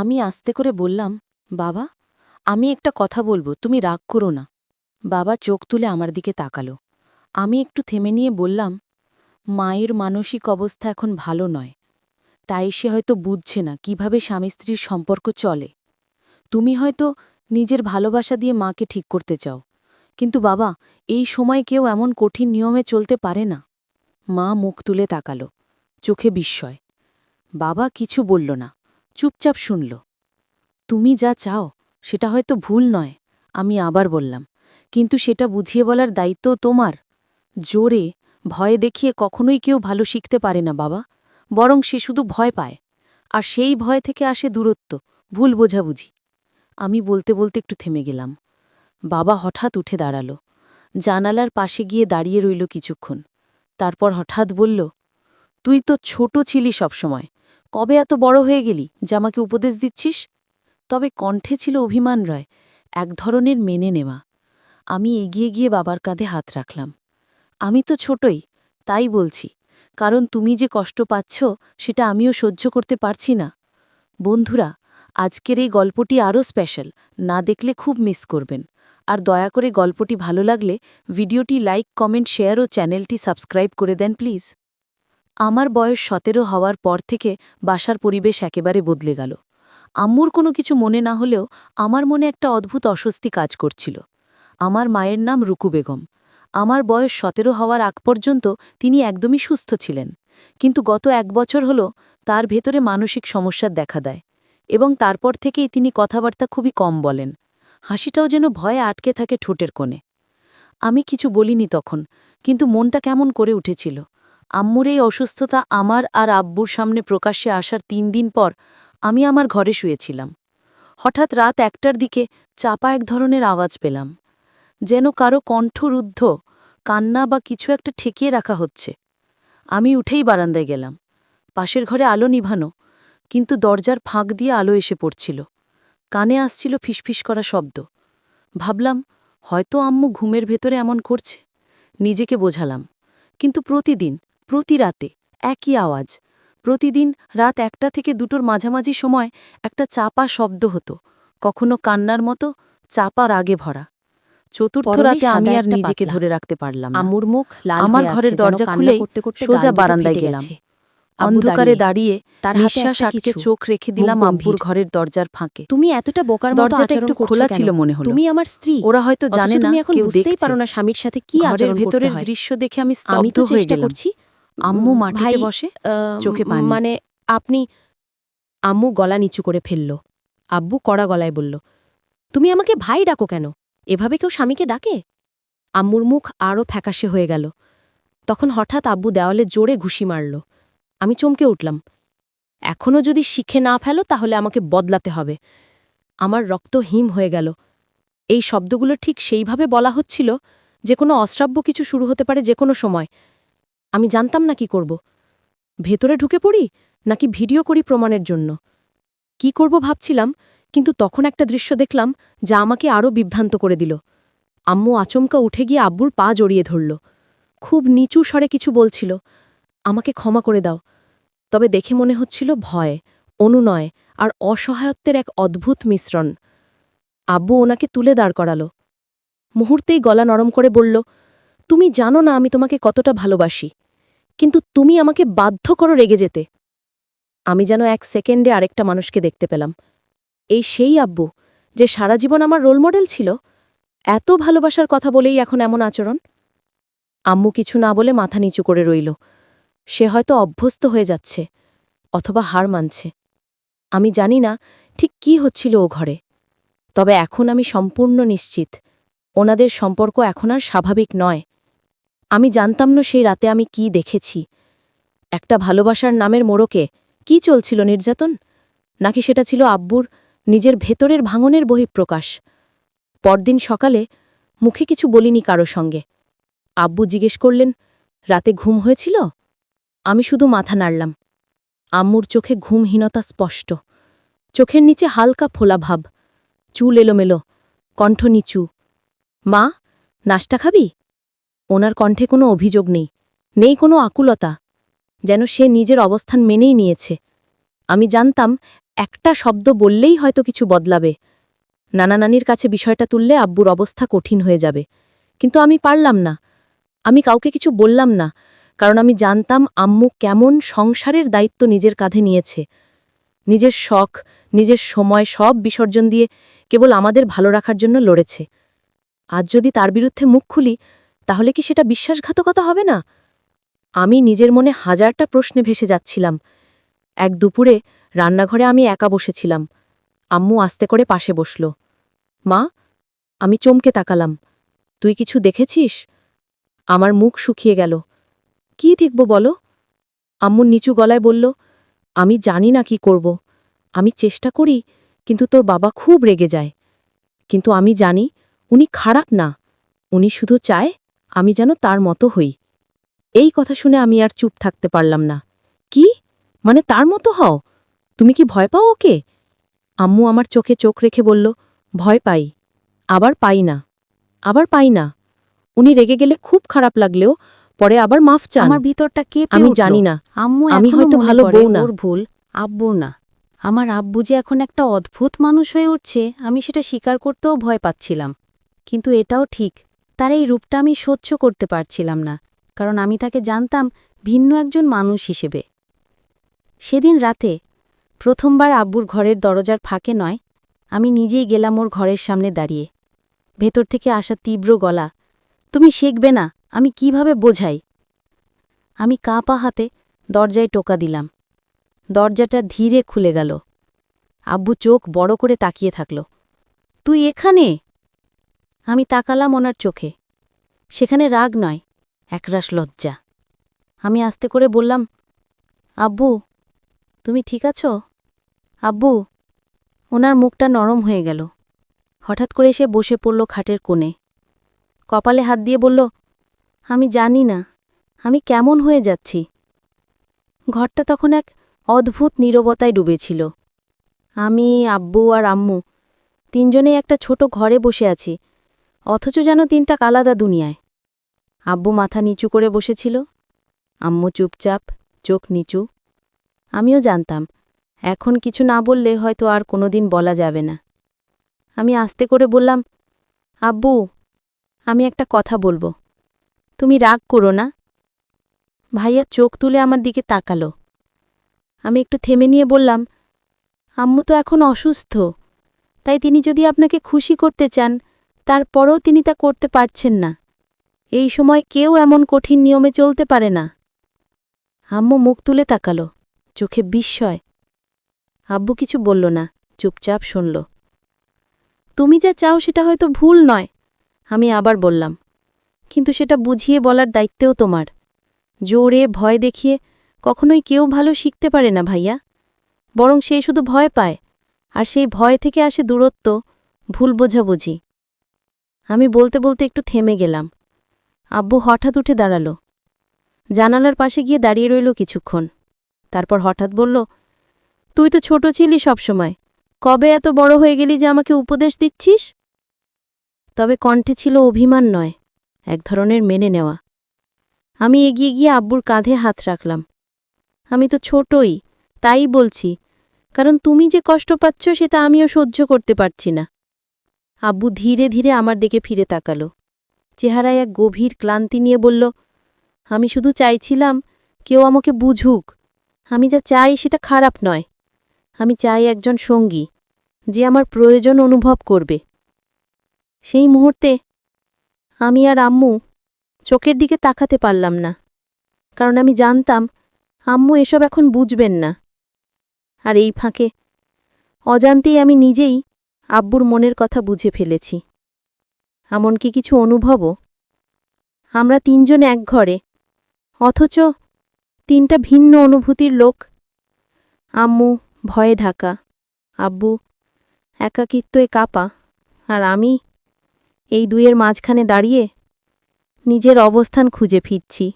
আমি আস্তে করে বললাম, বাবা, আমি একটা কথা বলব, তুমি রাগ করো না। বাবা চোখ তুলে আমার দিকে তাকালো। আমি একটু থেমে নিয়ে বললাম, মায়ের মানসিক অবস্থা এখন ভালো নয়। তাই সে হয়তো বুঝছে না কীভাবে স্বামী স্ত্রীর সম্পর্ক চলে। তুমি হয়তো নিজের ভালোবাসা দিয়ে মাকে ঠিক করতে চাও। কিন্তু বাবা, এই সময় কেউ এমন কঠিন নিয়মে চলতে পারে না। মা মুখ তুলে তাকালো, চোখে বিস্ময়। বাবা কিছু বলল না। চুপচাপ শুনল। তুমি যা চাও, সেটা হয়তো ভুল নয়, আমি আবার বললাম। কিন্তু সেটা বুঝিয়ে বলার দায়িত্ব তোমার। জোরে, ভয় দেখিয়ে কখনোই কেউ ভালো শিখতে পারে না, বাবা। বরং সে শুধু ভয় পায়। আর সেই ভয় থেকে আসে দূরত্ব, ভুল বোঝাবুঝি। আমি বলতে বলতে একটু থেমে গেলাম। বাবা হঠাৎ উঠে দাঁড়াল। জানালার পাশে গিয়ে দাঁড়িয়ে রইল কিছুক্ষণ। তারপর হঠাৎ বলল, তুই তো ছোট ছিলি সবসময়। কবে এত বড় হয়ে গেলি যে আমাকে উপদেশ দিচ্ছিস? তবে কণ্ঠে ছিল অভিমান রয়, এক ধরনের মেনে নেওয়া। আমি এগিয়ে গিয়ে বাবার কাঁধে হাত রাখলাম। আমি তো ছোটই, তাই বলছি, কারণ তুমি যে কষ্ট পাচ্ছ সেটা আমিও সহ্য করতে পারছি না। বন্ধুরা, আজকের এই গল্পটি আরও স্পেশাল না দেখলে খুব মিস করবেন। আর দয়া করে গল্পটি ভালো লাগলে ভিডিওটি লাইক কমেন্ট শেয়ার ও চ্যানেলটি সাবস্ক্রাইব করে দেন প্লিজ আমার বয়স সতেরো হওয়ার পর থেকে বাসার পরিবেশ একেবারে বদলে গেল। আম্মুর কোনো কিছু মনে না হলেও আমার মনে একটা অদ্ভুত অস্বস্তি কাজ করছিল। আমার মায়ের নাম রুকু বেগম। আমার বয়স সতেরো হওয়ার আগ পর্যন্ত তিনি একদমই সুস্থ ছিলেন। কিন্তু গত এক বছর হল তার ভেতরে মানসিক সমস্যার দেখা দেয় এবং তারপর থেকেই তিনি কথাবার্তা খুবই কম বলেন। হাসিটাও যেন ভয়ে আটকে থাকে ঠোঁটের কোণে। আমি কিছু বলিনি তখন, কিন্তু মনটা কেমন করে উঠেছিল। আম্মুর এই অসুস্থতা আমার আর আব্বুর সামনে প্রকাশ্যে আসার তিন দিন পর আমি আমার ঘরে শুয়েছিলাম। হঠাৎ রাত একটার দিকে চাপা এক ধরনের আওয়াজ পেলাম। যেন কারও কণ্ঠরুদ্ধ কান্না বা কিছু একটা ঠেকিয়ে রাখা হচ্ছে। আমি উঠেই বারান্দায় গেলাম। পাশের ঘরে আলো নিভানো, কিন্তু দরজার ফাঁক দিয়ে আলো এসে পড়ছিল। কানে আসছিল ফিসফিস করা শব্দ। ভাবলাম, হয়তো আম্মু ঘুমের ভেতরে এমন করছে। নিজেকে বোঝালাম। কিন্তু প্রতিদিন প্রতি রাতে একই আওয়াজ। প্রতিদিন রাত একটা থেকে দুটোর মাঝামাঝি সময় একটা চাপা শব্দ হতো কখনো কান্নার মতো চাপা রাগে ভরা। চতুর্থ রাতে আমি আর নিজেকে ধরে রাখতে পারলাম না। আম্মুর মুখ আমার ঘরের দরজা করতে সোজা বারান্দায় গেলাম। অন্ধকারে দাঁড়িয়ে, তার নিঃশ্বাস আটকে চোখ রেখে দিলাম আব্বুর ঘরের দরজার ফাঁকে। তুমি এতটা বোকার মতো দরজাটা একটু খোলা ছিল মনে হলো। তুমি আমার স্ত্রী। ওরা হয়তো জানে না কেউ বুঝতেই দেখছে। পারো না স্বামীর সাথে কি আচরণ ভেতরের দৃশ্য দেখে আমি স্তব্ধ তো হয়ে চেষ্টা গেলাম। করছি আম্মু মাটিতে বসে চোখে পানি। মানে আপনি আম্মু গলা নিচু করে ফেলল। আব্বু কড়া গলায় বলল তুমি আমাকে ভাই ডাকো কেন? এভাবে কেউ স্বামীকে ডাকে? আম্মুর মুখ আরও ফ্যাকাশে হয়ে গেল। তখন হঠাৎ আব্বু দেওয়ালে জোরে ঘুষি মারল। আমি চমকে উঠলাম। এখনও যদি শিখে না ফেলো তাহলে আমাকে বদলাতে হবে। আমার রক্ত হিম হয়ে গেল। এই শব্দগুলো ঠিক সেইভাবে বলা হচ্ছিল যে কোনো অশ্রাব্য কিছু শুরু হতে পারে যে কোনো সময়। আমি জানতাম না কি করব। ভেতরে ঢুকে পড়ি, নাকি ভিডিও করি প্রমাণের জন্য? কি করব ভাবছিলাম, কিন্তু তখন একটা দৃশ্য দেখলাম, যা আমাকে আরও বিভ্রান্ত করে দিল। আম্মু আচমকা উঠে গিয়ে আব্বুর পা জড়িয়ে ধরল। খুব নিচু স্বরে কিছু বলছিল, আমাকে ক্ষমা করে দাও। তবে দেখে মনে হচ্ছিল ভয়, অনুনয় আর অসহায়ত্বের এক অদ্ভুত মিশ্রণ। আব্বু ওনাকে তুলে দাঁড় করালো। মুহূর্তেই গলা নরম করে বলল, তুমি জানো না আমি তোমাকে কতটা ভালোবাসি। কিন্তু তুমি আমাকে বাধ্য করো রেগে যেতে। আমি যেন এক সেকেন্ডে আরেকটা মানুষকে দেখতে পেলাম। এই সেই আব্বু, যে সারা জীবন আমার রোল মডেল ছিল? এত ভালোবাসার কথা বলেই এখন এমন আচরণ? আম্মু কিছু না বলে মাথা নিচু করে রইল। সে হয়তো অভ্যস্ত হয়ে যাচ্ছে, অথবা হার মানছে। আমি জানি না ঠিক কি হচ্ছিল ও ঘরে। তবে এখন আমি সম্পূর্ণ নিশ্চিত। ওনাদের সম্পর্ক এখন আর স্বাভাবিক নয়। আমি জানতাম না সেই রাতে আমি কি দেখেছি। একটা ভালোবাসার নামের মোড়কে কি চলছিল নির্যাতন? নাকি সেটা ছিল আব্বুর নিজের ভেতরের ভাঙনের বহিঃপ্রকাশ? পরদিন সকালে মুখে কিছু বলিনি কারও সঙ্গে। আব্বু জিজ্ঞেস করলেন, রাতে ঘুম হয়েছিল? আমি শুধু মাথা নাড়লাম। আম্মুর চোখে ঘুমহীনতা স্পষ্ট। চোখের নিচে হালকা ফোলা ভাব। চুল এলোমেলো, কণ্ঠ নিচু। মা নাস্তা খাবি? ওনার কণ্ঠে কোনো অভিযোগ নেই নেই কোনো আকুলতা, যেন সে নিজের অবস্থান মেনেই নিয়েছে। আমি জানতাম, একটা শব্দ বললেই হয়তো কিছু বদলাবে। নানা নানির কাছে বিষয়টা তুললে আব্বুর অবস্থা কঠিন হয়ে যাবে। কিন্তু আমি পারলাম না। আমি কাউকে কিছু বললাম না, কারণ আমি জানতাম আম্মু কেমন সংসারের দায়িত্ব নিজের কাঁধে নিয়েছে। নিজের শখ, নিজের সময় সব বিসর্জন দিয়ে কেবল আমাদের ভালো রাখার জন্য লড়েছে। আজ যদি তার বিরুদ্ধে মুখ খুলি তাহলে কি সেটা বিশ্বাসঘাতকতা হবে না? আমি নিজের মনে হাজারটা প্রশ্নে ভেসে যাচ্ছিলাম। এক দুপুরে রান্নাঘরে আমি একা বসেছিলাম। আম্মু আস্তে করে পাশে বসল। মা, আমি চমকে তাকালাম। তুই কিছু দেখেছিস? আমার মুখ শুকিয়ে গেল। কি দেখব বলো? আম্মুর নিচু গলায় বলল, আমি জানি না কি করব। আমি চেষ্টা করি, কিন্তু তোর বাবা খুব রেগে যায়। কিন্তু আমি জানি উনি খারাপ না। উনি শুধু চায় আমি যেন তার মতো হই। এই কথা শুনে আমি আর চুপ থাকতে পারলাম না। কি? মানে তার মতো হও? তুমি কি ভয় পাও ওকে? আম্মু আমার চোখে চোখ রেখে বলল ভয় পাই। আবার পাই না। আবার পাই না। উনি রেগে গেলে খুব খারাপ লাগলেও পরে আবার মাফ চান। আমার ভিতরটা কে আমি জানি না। আম্মু আমি হয়তো ভালো বউ না। ভুল। আব্বুর না। আমার আব্বু যে এখন একটা অদ্ভুত মানুষ হয়ে উঠছে আমি সেটা স্বীকার করতেও ভয় পাচ্ছিলাম। কিন্তু এটাও ঠিক। তার এই রূপটা আমি সহ্য করতে পারছিলাম না, কারণ আমি তাকে জানতাম ভিন্ন একজন মানুষ হিসেবে। সেদিন রাতে প্রথমবার আব্বুর ঘরের দরজার ফাঁকে নয়, আমি নিজেই গেলাম ওর ঘরের সামনে দাঁড়িয়ে। ভেতর থেকে আসা তীব্র গলা, তুমি শিখবে না, আমি কীভাবে বোঝাই? আমি কাঁপা হাতে দরজায় টোকা দিলাম। দরজাটা ধীরে খুলে গেল। আব্বু চোখ বড় করে তাকিয়ে থাকল। তুই এখানে? আমি তাকালাম ওনার চোখে। সেখানে রাগ নয়, একরাশ লজ্জা। আমি আস্তে করে বললাম, আব্বু, তুমি ঠিক আছো? আব্বু, ওনার মুখটা নরম হয়ে গেল। হঠাৎ করে এসে বসে পড়ল খাটের কোণে। কপালে হাত দিয়ে বলল, আমি জানি না, আমি কেমন হয়ে যাচ্ছি? ঘরটা তখন এক অদ্ভুত নীরবতায় ডুবেছিল। আমি, আব্বু আর আম্মু তিনজনেই একটা ছোট ঘরে বসে আছি। অথচ যেন তিনটা আলাদা দুনিয়ায়। আব্বু মাথা নিচু করে বসেছিল। আম্মু চুপচাপ, চোখ নিচু। আমিও জানতাম, এখন কিছু না বললে হয়তো আর কোনোদিন বলা যাবে না। আমি আস্তে করে বললাম, আব্বু, আমি একটা কথা বলব। তুমি রাগ করো না? ভাইয়া চোখ তুলে আমার দিকে তাকালো। আমি একটু থেমে নিয়ে বললাম, আম্মু তো এখন অসুস্থ, তাই তিনি যদি আপনাকে খুশি করতে চান তারপরও তিনি তা করতে পারছেন না। এই সময় কেউ এমন কঠিন নিয়মে চলতে পারে না। আম্মু মুখ তুলে তাকালো, চোখে বিস্ময়। আব্বু কিছু বলল না, চুপচাপ শুনল। তুমি যা চাও সেটা হয়তো ভুল নয়, আমি আবার বললাম। কিন্তু সেটা বুঝিয়ে বলার দায়িত্বেও তোমার। জোরে, ভয় দেখিয়ে কখনোই কেউ ভালো শিখতে পারে না ভাইয়া। বরং সে শুধু ভয় পায়, আর সেই ভয় থেকে আসে দূরত্ব, ভুল বোঝাবুঝি। আমি বলতে বলতে একটু থেমে গেলাম। আব্বু হঠাৎ উঠে দাঁড়াল। জানালার পাশে গিয়ে দাঁড়িয়ে রইল কিছুক্ষণ। তারপর হঠাৎ বলল, তুই তো ছোট ছিলি সবসময়। কবে এত বড় হয়ে গেলি যে আমাকে উপদেশ দিচ্ছিস? তবে কণ্ঠে ছিল অভিমান নয়, এক ধরনের মেনে নেওয়া। আমি এগিয়ে গিয়ে আব্বুর কাঁধে হাত রাখলাম। আমি তো ছোটই, তাই বলছি। কারণ তুমি যে কষ্ট পাচ্ছ সেটা আমিও সহ্য করতে পারছি না। আব্বু ধীরে ধীরে আমার দিকে ফিরে তাকালো। চেহারায় এক গভীর ক্লান্তি নিয়ে বলল, আমি শুধু চাইছিলাম কেউ আমাকে বুঝুক। আমি যা চাই সেটা খারাপ নয়। আমি চাই একজন সঙ্গী যে আমার প্রয়োজন অনুভব করবে। সেই মুহূর্তে আমি আর আম্মু চোখের দিকে তাকাতে পারলাম না, কারণ আমি জানতাম আম্মু এসব এখন বুঝবেন না। আর এই ফাঁকে অজান্তেই আমি নিজেই আব্বুর মনের কথা বুঝে ফেলেছি। এমনকি কিছু অনুভবও। আমরা তিনজন এক ঘরে। অথচ তিনটা ভিন্ন অনুভূতির লোক। আম্মু ভয়ে ঢাকা, আব্বু একাকিত্বয়ে কাপা, আর আমি এই দুয়ের মাঝখানে দাঁড়িয়ে নিজের অবস্থান খুঁজে ফিরছি।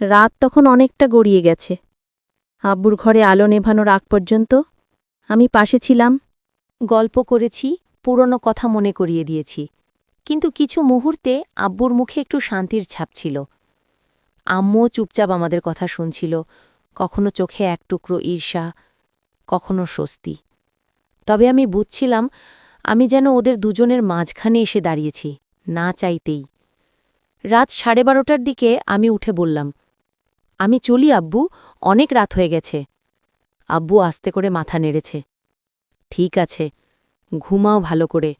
রাত তখন অনেকটা গড়িয়ে গেছে। আব্বুর ঘরে আলো নেভানোর আগ পর্যন্ত আমি পাশে ছিলাম। গল্প করেছি, পুরনো কথা মনে করিয়ে দিয়েছি। কিন্তু কিছু মুহূর্তে আব্বুর মুখে একটু শান্তির ছাপ ছিল। আম্মুও চুপচাপ আমাদের কথা শুনছিল, কখনো চোখে এক টুকরো ঈর্ষা, কখনো স্বস্তি। তবে আমি বুঝছিলাম, আমি যেন ওদের দুজনের মাঝখানে এসে দাঁড়িয়েছি, না চাইতেই। রাত সাড়ে বারোটার দিকে আমি উঠে বললাম, আমি চলি আব্বু, অনেক রাত হয়ে গেছে। আব্বু আস্তে করে মাথা নেড়েছে। ঠিক আছে, ঘুমাও ভালো করে।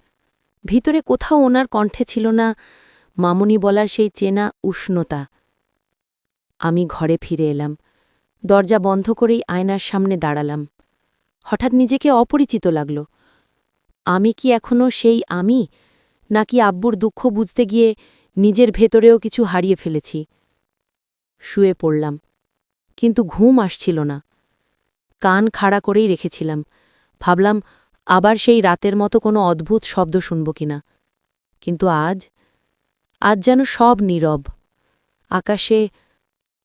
ভিতরে কোথাও ওনার কণ্ঠে ছিল না মামুনি বলার সেই চেনা উষ্ণতা। আমি ঘরে ফিরে এলাম, দরজা বন্ধ করেই আয়নার সামনে দাঁড়ালাম। হঠাৎ নিজেকে অপরিচিত লাগল। আমি কি এখনও সেই আমি, নাকি আব্বুর দুঃখ বুঝতে গিয়ে নিজের ভেতরেও কিছু হারিয়ে ফেলেছি? শুয়ে পড়লাম, কিন্তু ঘুম আসছিল না। কান খাড়া করেই রেখেছিলাম। ভাবলাম, আবার সেই রাতের মতো কোনো অদ্ভুত শব্দ শুনব কিনা কিন্তু আজ আজ যেন সব নীরব। আকাশে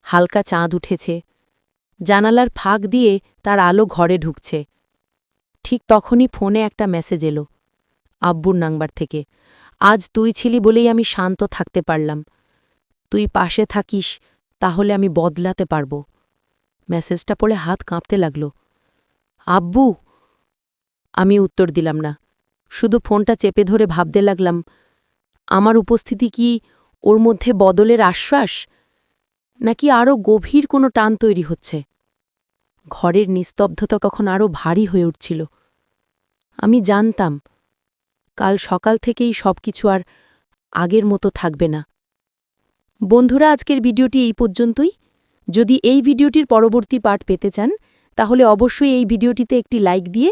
হালকা চাঁদ উঠেছে। জানালার ফাঁক দিয়ে তার আলো ঘরে ঢুকছে। ঠিক তখনই ফোনে একটা মেসেজ এলো, আব্বুর নাম্বার থেকে। আজ তুই ছিলি বলেই আমি শান্ত থাকতে পারলাম। তুই পাশে থাকিস, তাহলে আমি বদলাতে পারব। মেসেজটা পড়ে হাত কাঁপতে লাগল। আব্বু! আমি উত্তর দিলাম না। শুধু ফোনটা চেপে ধরে ভাবতে লাগলাম, আমার উপস্থিতি কি ওর মধ্যে বদলের আশ্বাস? নাকি আরও গভীর কোনো টান তৈরি হচ্ছে? ঘরের নিস্তব্ধতা কখন আরও ভারী হয়ে উঠছিল। আমি জানতাম, কাল সকাল থেকেই সবকিছু আর আগের মতো থাকবে না। বন্ধুরা, আজকের ভিডিওটি এই পর্যন্তই। যদি এই ভিডিওটির পরবর্তী পার্ট পেতে চান, তাহলে অবশ্যই এই ভিডিওটিতে একটি লাইক দিয়ে